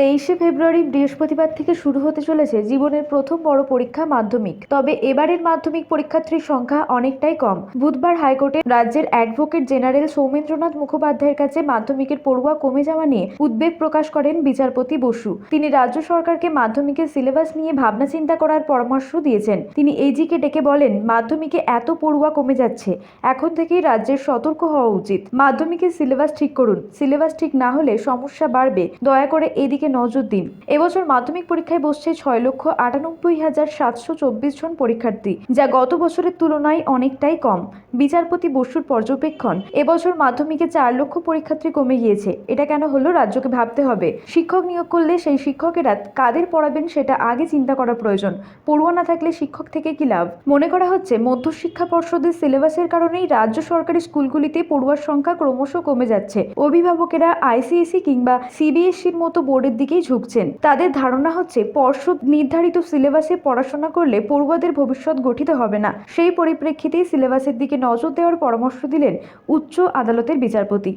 তেইশে ফেব্রুয়ারি বৃহস্পতিবার থেকে শুরু হতে চলেছে জীবনের প্রথম বড় পরীক্ষা মাধ্যমিক। তবে এবারের মাধ্যমিক পরীক্ষার্থীর সংখ্যা অনেকটাই কম। বুধবার হাইকোর্টে রাজ্যের অ্যাডভোকেট জেনারেল সৌমেন্দ্রনাথ মুখোপাধ্যায়ের কাছে মাধ্যমিকের পড়ুয়া কমে যাওয়া নিয়ে উদ্বেগ প্রকাশ করেন বিচারপতি বসু। তিনি রাজ্য সরকারকে মাধ্যমিকের সিলেবাস নিয়ে ভাবনা চিন্তা করার পরামর্শ দিয়েছেন। তিনি এইজিকে ডেকে বলেন, মাধ্যমিকে এত পড়ুয়া কমে যাচ্ছে। এখন থেকেই রাজ্যের সতর্ক হওয়া উচিত। মাধ্যমিকের সিলেবাস ঠিক করুন। সিলেবাস ঠিক না হলে সমস্যা বাড়বে। দয়া করে এদিকে নজর দিন। এবছর মাধ্যমিক পরীক্ষায় বসছে ছয় লক্ষ আটানব্বই হাজার সাতশো চব্বিশ জন পরীক্ষার্থী, যা গত বছরের তুলনায় অনেকটাই কম। বিচারপতি বসুর পর্যবেক্ষণ, এবছর মাধ্যমিকে চার লক্ষ পরীক্ষার্থী কমে গিয়েছে। এটা কেন হলো রাজ্যকে ভাবতে হবে। শিক্ষক নিয়োগ করলে সেই শিক্ষকেরা কাদের পড়াবেন সেটা আগে চিন্তা করা প্রয়োজন। পড়ুয়া না থাকলে শিক্ষক থেকে কি লাভ? মনে করা হচ্ছে, মধ্যশিক্ষা পর্ষদের সিলেবাসের কারণেই রাজ্য সরকারি স্কুলগুলিতে পড়ুয়ার সংখ্যা ক্রমশ কমে যাচ্ছে। অভিভাবকেরা আইসিএসসি কিংবা সিবিএসসির মতো বোর্ডের দিকেই ঝুঁকছেন। তাদের ধারণা হচ্ছে, পর্ষদ নির্ধারিত সিলেবাসে পড়াশোনা করলে পড়ুয়াদের ভবিষ্যৎ গঠিত হবে না। সেই পরিপ্রেক্ষিতেই সিলেবাসের দিকে নজর দেওয়ার পরামর্শ দিলেন উচ্চ আদালতের বিচারপতি।